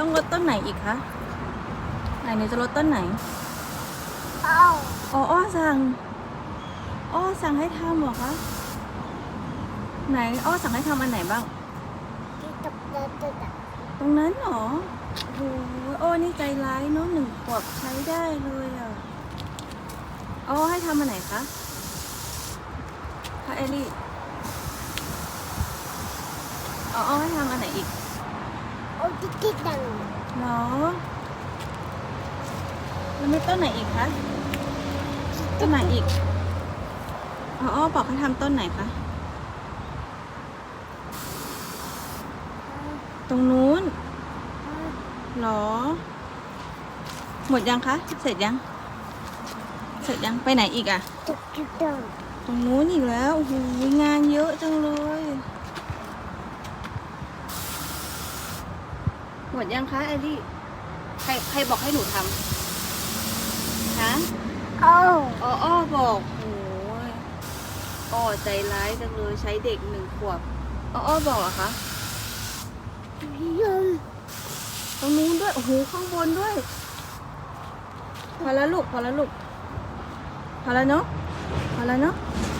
ต้องลดต้นไหนอีกคะไหนหนูจะลดต้นไหนเอาอ๋ออ้อสั่งอ้อสั่งให้ทำเหรอคะไหนอ้อสั่งให้ทำอันไหนบ้าง ที่ตับเดินตับตรงนั้นเหรอโอ้โหอ้อนี่ใจร้ายเนาะหนึ่งขวบใช้ได้เลยอะอ้อให้ทำอันไหนคะคะเอลี่อ๋ออ้อให้ทำอันไหนอีก โอ้ที่ที่ดังเหรอแล้วมีต้นไหนอีกคะ ต้นไหนอีก อ๋ออ้อบอกให้ทำต้นไหนคะ ตรงนู้นเหรอ หมดยังคะ เสร็จยัง เสร็จยัง ไปไหนอีกอะที่ที่ดังตรงนู้นอีกแล้ว โอ้โห งานเยอะจังเลย หมดยังคะแอลลี่ใครใครบอกให้หนูทำฮะเอาอ้ออ้อบอกโอ้ยอ้อใจร้ายจังเลยใช้เด็กหนึ่งขวบอ้ออ้อบอกเหรอะคะยังตรงนู้นด้วยโอ้โหข้างบนด้วย พอแล้วลูกพอแล้วลูกพอแล้วเนาะพอแล้วเนาะพ